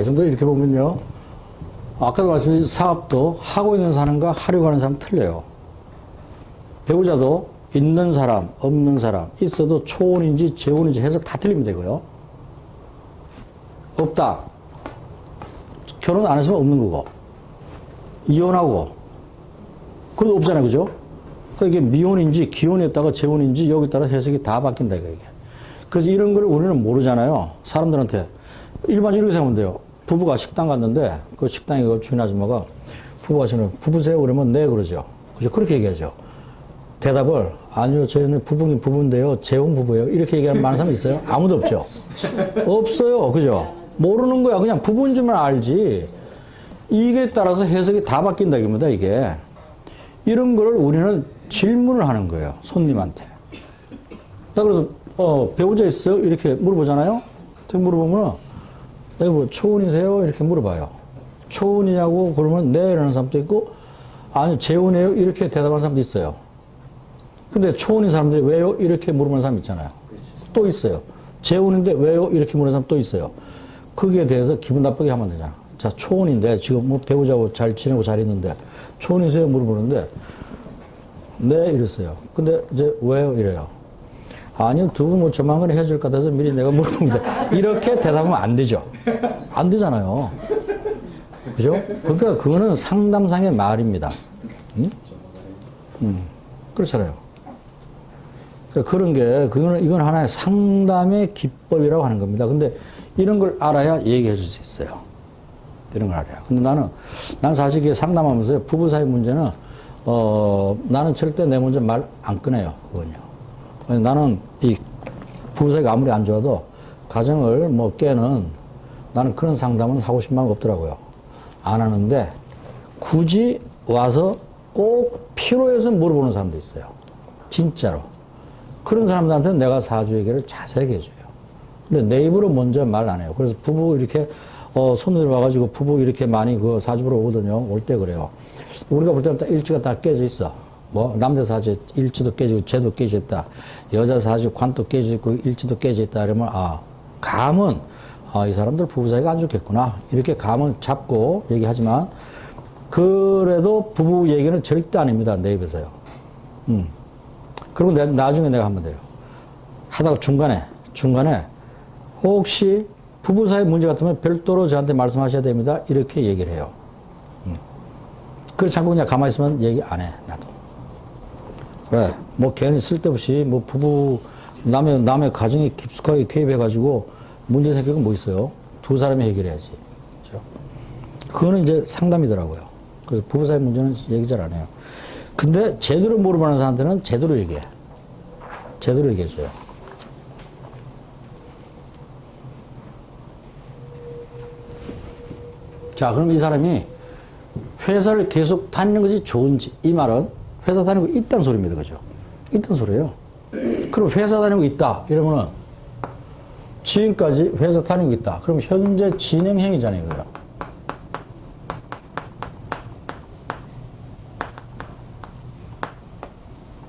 이 정도 이렇게 보면요. 아까도 말씀드린 사업도 하고 있는 사람과 하려고 하는 사람 틀려요. 배우자도 있는 사람, 없는 사람, 있어도 초혼인지 재혼인지 해석 다 틀립니다, 이거요. 없다. 결혼 안 했으면 없는 거고. 이혼하고. 그것도 없잖아요, 그죠? 그러니까 이게 미혼인지 기혼했다가 재혼인지 여기 따라 해석이 다 바뀐다, 이게. 그래서 이런 걸 우리는 모르잖아요. 사람들한테. 일반 이렇게 생각하면 돼요. 부부가 식당 갔는데 그 식당에 그 주인 아줌마가 부부가 저는 부부세요? 그러면 네, 그러죠. 그죠? 그렇게 얘기하죠. 대답을 아니요, 저희는 부부긴 부부인데요. 재혼 부부예요. 이렇게 얘기하는 많은 사람 있어요? 아무도 없죠. 없어요. 그죠? 모르는 거야. 그냥 부부인 줄만 알지. 이게 따라서 해석이 다 바뀐다 이겁니다, 이게. 이런 거를 우리는 질문을 하는 거예요. 손님한테. 나 그래서 어, 배우자 있어요? 이렇게 물어보잖아요. 물어보면 네, 뭐 초혼이세요? 이렇게 물어봐요. 초혼이냐고 그러면 네 이러는 사람도 있고 아니 재혼이에요? 이렇게 대답하는 사람도 있어요. 근데 초혼인 사람들이 왜요? 이렇게 물어보는 사람 있잖아요. 또 있어요. 재혼인데 왜요? 이렇게 물어보는 사람 또 있어요. 거기에 대해서 기분 나쁘게 하면 되잖아. 자, 초혼인데 지금 뭐 배우자고 잘 지내고 잘 있는데 초혼이세요? 물어보는데 네 이랬어요. 근데 이제 왜요? 이래요. 아니요, 두 분 뭐 조만간 헤어질 것 같아서 미리 내가 물어봅니다. 이렇게 대답하면 안 되죠. 안 되잖아요. 그죠? 그러니까 그거는 상담상의 말입니다. 응? 음, 그렇잖아요. 그러니까 그런 게, 그거는, 이건 하나의 상담의 기법이라고 하는 겁니다. 근데 이런 걸 알아야 얘기해 줄 수 있어요. 이런 걸 알아야. 근데 나는, 난 사실 이게 상담하면서 부부 사이 문제는, 어, 나는 절대 내 문제 말 안 꺼내요. 그건요. 나는 이 사이가 아무리 안 좋아도 가정을 뭐 깨는 나는 그런 상담은 하고 싶은 마음 없더라고요. 안 하는데 굳이 와서 꼭 필요해서 물어보는 사람도 있어요. 진짜로. 그런 사람들한테는 내가 사주 얘기를 자세하게 해줘요. 근데 내 입으로 먼저 말 안 해요. 그래서 부부 이렇게 어, 손님들 와가지고 부부 이렇게 많이 그 사주 보러 오거든요. 올 때 그래요. 우리가 볼 때는 다 일지가 다 깨져 있어. 뭐 남자 사주 일지도 깨지고 재도 깨져 있다. 여자 사주 관도 깨져 있고 일지도 깨져 있다. 그러면 아 감은 아, 이 사람들 부부 사이가 안 좋겠구나. 이렇게 감은 잡고 얘기하지만 그래도 부부 얘기는 절대 아닙니다. 내 입에서요. 음. 그리고 내, 나중에 내가 하면 돼요. 하다가 중간에 중간에 혹시 부부 사이 문제 같으면 별도로 저한테 말씀하셔야 됩니다. 이렇게 얘기를 해요. 음. 그래 자꾸 그냥 가만히 있으면 얘기 안 해. 나도. 그래. 뭐 괜히 쓸데없이 뭐 부부 남의 남의 가정에 깊숙하게 개입해가지고 문제 생기고 뭐 있어요? 두 사람이 해결해야지. 그죠? 그거는 이제 상담이더라고요. 그래서 부부 사이 문제는 얘기 잘 안 해요. 근데 제대로 물어보는 사람한테는 제대로 얘기해. 제대로 얘기해줘요. 자, 그럼 이 사람이 회사를 계속 다니는 것이 좋은지, 이 말은 회사 다니고 있다는 소리입니다. 그죠? 있다는 소리예요. 그럼 회사 다니고 있다. 이러면은 지금까지 회사 다니고 있다. 그럼 현재 진행형이잖아요. 이거요.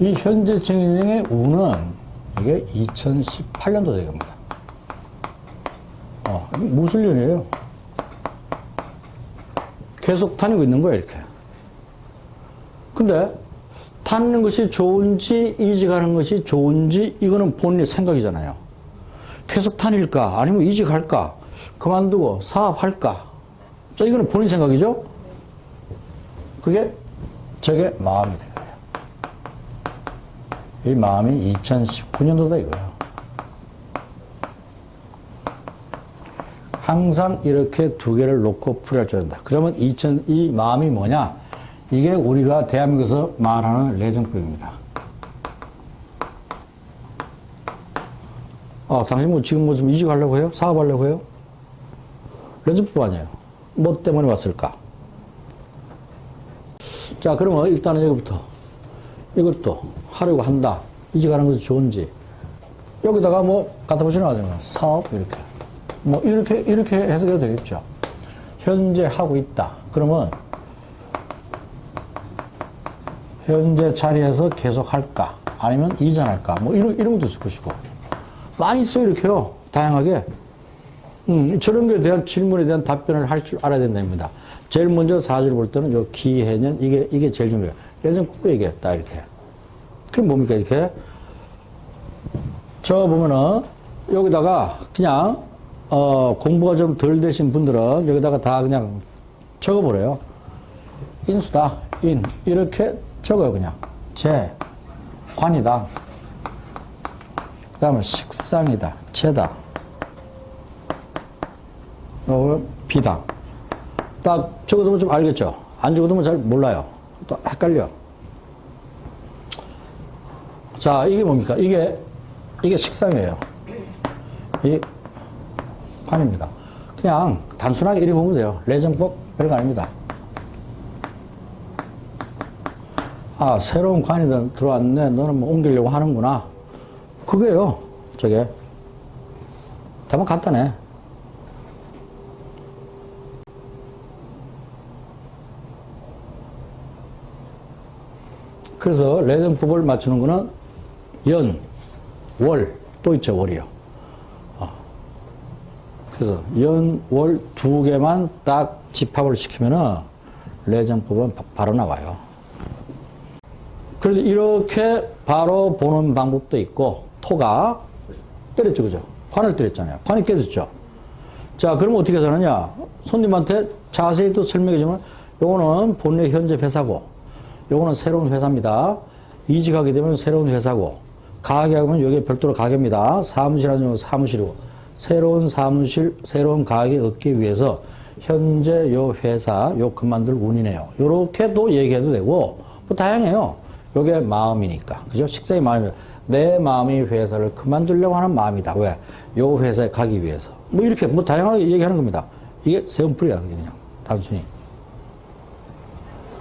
이 현재 진행형의 우는 이게 2018년도 되겁니다. 어, 이게 무술년이에요. 계속 다니고 있는 거예요, 이렇게. 근데 다니는 것이 좋은지 이직하는 것이 좋은지 이거는 본인의 생각이잖아요. 계속 다닐까 아니면 이직할까 그만두고 사업할까 자 이거는 본인 생각이죠. 그게 저게 마음이 된 거예요. 이 마음이 2019년도다 이거예요. 항상 이렇게 두 개를 놓고 줄 안다. 그러면 2000, 이 마음이 뭐냐? 이게 우리가 대한민국에서 말하는 레전법입니다. 아, 당신 뭐 지금 뭐좀 이직하려고 해요? 사업하려고 해요? 레전법 아니에요. 뭐 때문에 왔을까? 자, 그러면 일단은 여기부터 이것도 하려고 한다. 이직하는 것이 좋은지. 여기다가 뭐 갖다 붙이는 거잖아요. 사업, 이렇게. 뭐, 이렇게, 이렇게 해석해도 되겠죠. 현재 하고 있다. 그러면, 현재 자리에서 계속 할까? 아니면 이전할까? 뭐, 이런, 이런 것도 있을 것이고. 많이 있어요, 이렇게요. 다양하게. 음, 저런 거에 대한 질문에 대한 답변을 할 줄 알아야 된답니다. 제일 먼저 사주를 볼 때는 요 기해년, 이게, 이게 제일 중요해요. 예전 꼭 얘기했다, 이렇게. 그럼 뭡니까, 이렇게? 저 보면은, 여기다가 그냥, 어, 공부가 좀 덜 되신 분들은 여기다가 다 그냥 적어버려요. 인수다, 인. 이렇게 적어요, 그냥. 제, 관이다. 그 다음에 식상이다, 제다. 어, 비다. 딱 적어두면 좀 알겠죠? 안 적어두면 잘 몰라요. 또 헷갈려. 자, 이게 뭡니까? 이게, 이게 식상이에요. 이 관입니다. 그냥 단순하게 이렇게 보면 돼요. 레전법 별거 아닙니다. 아, 새로운 관이 들- 들어왔네. 너는 뭐 옮기려고 하는구나. 그게요. 저게. 답은 간단해. 그래서 레전법을 맞추는 거는 연, 월, 또 있죠, 월이요. 어. 그래서 연, 월 두 개만 딱 집합을 시키면은 레전법은 바- 바로 나와요. 그래서 이렇게 바로 보는 방법도 있고, 토가 때렸죠, 그죠? 관을 때렸잖아요. 관이 깨졌죠. 자, 그럼 어떻게 하느냐? 손님한테 자세히 또 설명해 주면, 요거는 본래 현재 회사고, 요거는 새로운 회사입니다. 이직하게 되면 새로운 회사고, 가게 하면 여기에 별도로 가게입니다. 사무실 하면 사무실이고, 새로운 사무실, 새로운 가게 얻기 위해서 현재 요 회사, 요 그만둘 운이네요. 요렇게도 얘기해도 되고, 뭐 다양해요. 요게 마음이니까. 그죠? 식사의 마음이, 내 마음이 회사를 그만두려고 하는 마음이다. 왜? 요 회사에 가기 위해서. 뭐 이렇게 뭐 다양하게 얘기하는 겁니다. 이게 세움풀이야, 그냥. 단순히.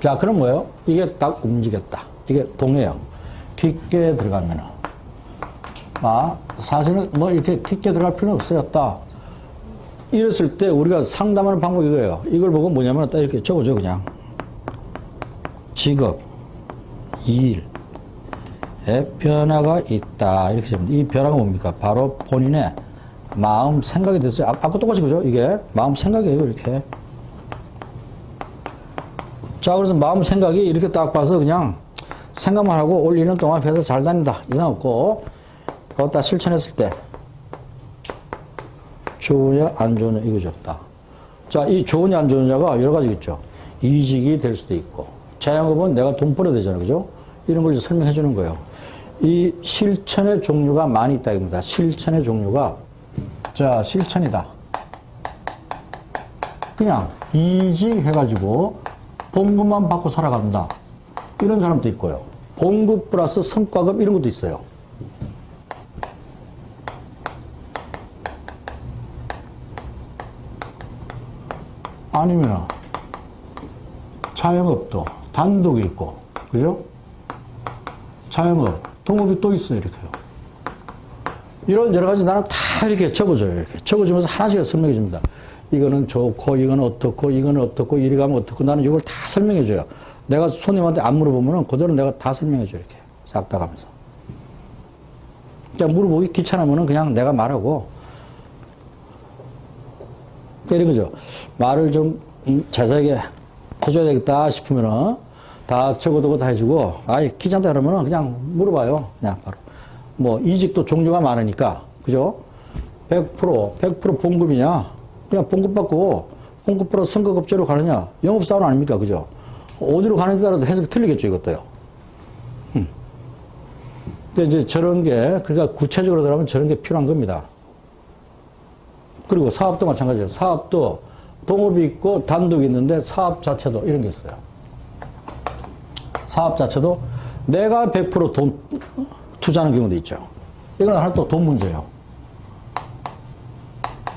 자, 그럼 뭐예요? 이게 딱 움직였다. 이게 동해요. 깊게 들어가면은. 아, 사실은 뭐 이렇게 깊게 들어갈 필요는 없어요. 딱. 이랬을 때 우리가 상담하는 방법이 이거예요. 이걸 보고 뭐냐면 딱 이렇게 적어줘, 그냥. 직업, 일, 에 변화가 있다. 이렇게 적으면 이 변화가 뭡니까? 바로 본인의 마음, 생각이 됐어요. 아, 아까 똑같이 그죠? 이게 마음, 생각이에요. 이렇게. 자, 그래서 마음 생각이 이렇게 딱 봐서 그냥 생각만 하고 올 1년 동안 회사 잘 다닌다. 이상 없고, 그거 실천했을 때, 좋으냐, 안 좋으냐, 이거죠. 딱. 자, 이 좋으냐, 안 좋으냐가 여러 가지 있죠. 이직이 될 수도 있고, 자영업은 내가 돈 벌어야 되잖아요. 그죠? 이런 걸 설명해 주는 거예요. 이 실천의 종류가 많이 있다. 입니다. 실천의 종류가, 자, 실천이다. 그냥 이직해가지고 봉급만 받고 살아간다. 이런 사람도 있고요. 봉급 플러스 성과급 이런 것도 있어요. 아니면 자영업도 단독이 있고, 그죠? 자영업, 동업이 또 있어요, 이렇게요. 이런 여러 가지 나는 다 이렇게 적어줘요. 이렇게 적어주면서 하나씩 설명해 줍니다. 이거는 좋고, 이거는 어떻고, 이거는 어떻고, 이리 가면 어떻고, 나는 이걸 다 설명해 줘요. 내가 손님한테 안 물어보면은 그대로 내가 다 설명해 줘요. 이렇게. 싹 다 가면서. 그냥 물어보기 귀찮으면은 그냥 내가 말하고, 이런 거죠. 말을 좀 음, 자세하게 해줘야 되겠다 싶으면은 다 적어두고 다 해주고, 아이, 귀찮다 그러면은 그냥 물어봐요. 그냥 바로. 뭐, 이직도 종류가 많으니까, 그죠? 100%, 100% 봉급이냐? 그냥 봉급 받고, 봉급 플러스 선거급제로 가느냐? 영업사원 아닙니까? 그죠? 어디로 가는지 따라서 해석이 틀리겠죠, 이것도요. 음. 근데 이제 저런 게, 그러니까 구체적으로 들어가면 저런 게 필요한 겁니다. 그리고 사업도 마찬가지예요. 사업도 동업이 있고 단독이 있는데 사업 자체도 이런 게 있어요. 사업 자체도 내가 100%돈 투자하는 경우도 있죠. 이건 하나 또 돈 문제예요.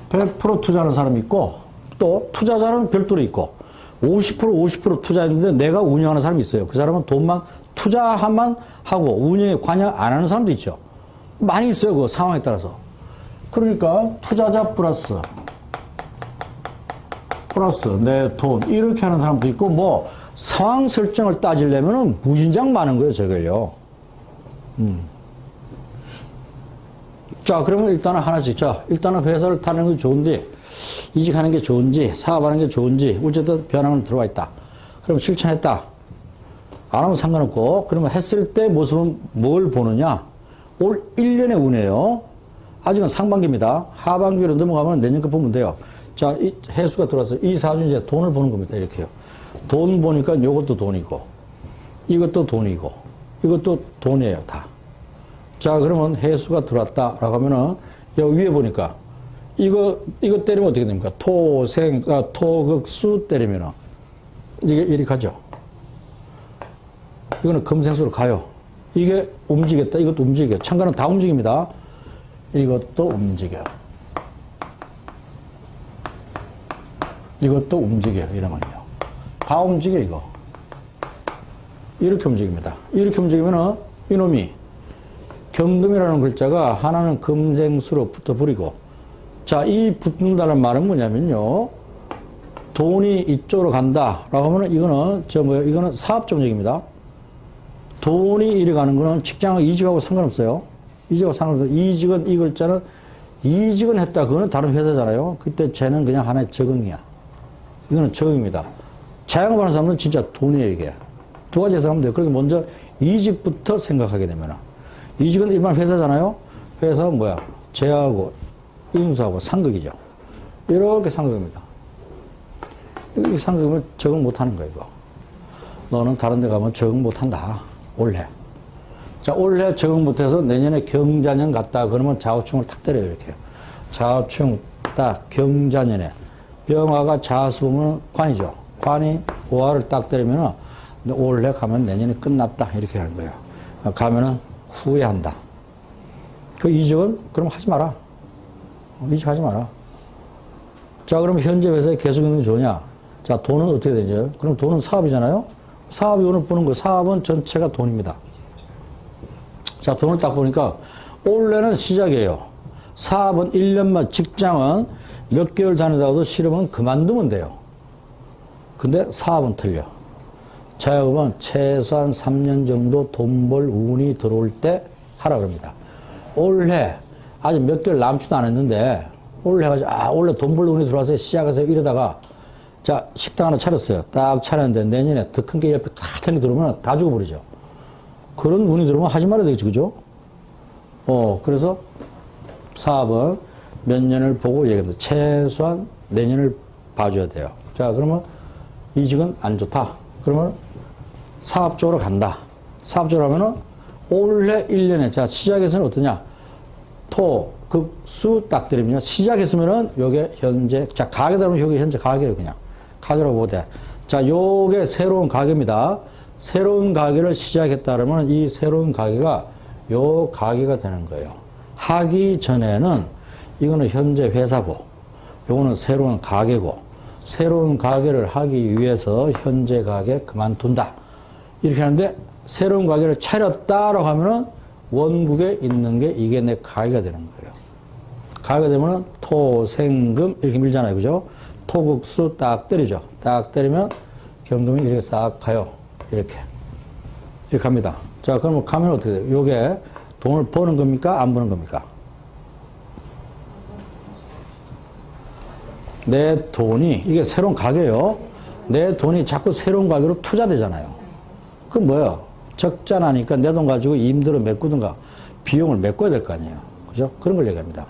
100% 투자하는 사람이 있고 또 투자자는 별도로 있고 50% 50% 투자했는데 내가 운영하는 사람이 있어요. 그 사람은 돈만 투자만 하고 운영에 관여 안 하는 사람도 있죠. 많이 있어요. 그 상황에 따라서. 그러니까 투자자 플러스 플러스 내 돈 이렇게 하는 사람도 있고 뭐 상황 설정을 따지려면은 무진장 많은 거예요, 저걸요. 음. 자, 그러면 일단은 하나씩. 자, 일단은 회사를 타는 건 좋은데 이직하는 게 좋은지, 사업하는 게 좋은지, 어쨌든 변화는 들어와 있다. 그럼 실천했다. 안 하면 상관없고, 그러면 했을 때 모습은 뭘 보느냐? 올 1년의 운이에요. 아직은 상반기입니다. 하반기로 넘어가면 내년 거 보면 돼요. 자, 이 해수가 들어왔어요. 이 사주 이제 돈을 보는 겁니다. 이렇게요. 돈 보니까 이것도 돈이고, 이것도 돈이고, 이것도 돈이에요. 다. 자, 그러면 해수가 들어왔다라고 하면은, 여기 위에 보니까, 이거, 이거 때리면 어떻게 됩니까? 토, 생, 아, 토, 극, 수 때리면은, 이게 이리 가죠. 이거는 금생수로 가요. 이게 움직였다. 이것도 움직여. 참가는 다 움직입니다. 이것도 움직여. 이것도 움직여. 이러면요. 다 움직여, 이거. 이렇게 움직입니다. 이렇게 움직이면은 이놈이 경금이라는 글자가 하나는 금생수로 붙어 버리고 자, 이 붙는다는 말은 뭐냐면요. 돈이 이쪽으로 간다 라고 하면은 이거는 저 뭐야 이거는 사업적 얘기입니다. 돈이 이리 가는 거는 직장을 이직하고 상관없어요. 이직하고 상관없어요. 이직은 이 글자는 이직은 했다. 그거는 다른 회사잖아요. 그때 쟤는 그냥 하나의 적응이야. 이거는 적응입니다. 자영업하는 사람은 진짜 돈이에요 이게. 두 가지 해석하면 돼요. 그래서 먼저 이직부터 생각하게 되면 이직은 일반 회사잖아요. 회사는 뭐야? 제하고 인수하고 상극이죠. 이렇게 상극입니다. 이 상극이면 적응 못 하는 거예요. 이거. 너는 다른 데 가면 적응 못 한다. 올해. 자, 올해 적응 못 해서 내년에 경자년 갔다 그러면 좌우충을 탁 때려요. 이렇게. 좌우충 딱 경자년에. 병화가 자수 보면 관이죠. 관이 보화를 딱 때리면 올해 가면 내년에 끝났다. 이렇게 하는 거예요. 가면은 후회한다. 그 이직은 그럼 하지 마라. 이직하지 마라. 자, 그럼 현재 회사에 계속 있는 게 좋냐? 자, 돈은 어떻게 되죠? 그럼 돈은 사업이잖아요? 사업이 오늘 보는 거, 사업은 전체가 돈입니다. 자, 돈을 딱 보니까 올해는 시작이에요. 사업은 1년만, 직장은 몇 개월 다니다가도 싫으면 그만두면 돼요. 근데 사업은 틀려. 자영업은 최소한 3년 정도 돈 벌 운이 들어올 때 하라 그럽니다. 올해 아직 몇 개월 남지도 않았는데 올해 가지고 아 올해 돈 벌 운이 들어와서 시작해서 이러다가 자 식당 하나 차렸어요. 딱 차렸는데 내년에 더 큰 게 옆에 탁한게 들어오면 다 죽어버리죠. 그런 운이 들어오면 하지 말아야 되겠죠, 그죠? 어 그래서 사업은 몇 년을 보고 얘기합니다. 최소한 내년을 봐줘야 돼요. 자 그러면 이직은 안 좋다. 그러면 사업 쪽으로 간다. 사업 쪽으로 하면은 올해 1년에 자 시작에서는 어떠냐? 토, 극, 수딱 들으면요. 시작했으면은 요게 현재 자 가게 되면 요게 현재 가게예요 그냥 가게라고 보되 자 요게 새로운 가게입니다. 새로운 가게를 시작했다 그러면 이 새로운 가게가 요 가게가 되는 거예요. 하기 전에는 이거는 현재 회사고 요거는 새로운 가게고 새로운 가게를 하기 위해서 현재 가게 그만둔다. 이렇게 하는데 새로운 가게를 차렸다라고 하면은 원국에 있는 게 이게 내 가게가 되는 거예요. 가게가 되면은 토, 생, 금 이렇게 밀잖아요. 그죠? 토국수 딱 때리죠. 딱 때리면 경금이 이렇게 싹 가요. 이렇게. 이렇게 갑니다. 자, 그러면 가면 어떻게 돼요? 요게 돈을 버는 겁니까? 안 버는 겁니까? 내 돈이, 이게 새로운 가게요. 내 돈이 자꾸 새로운 가게로 투자되잖아요. 그 뭐예요? 적자 나니까 내 돈 가지고 임대로 메꾸든가 비용을 메꿔야 될 거 아니에요. 그죠? 그런 걸 얘기합니다.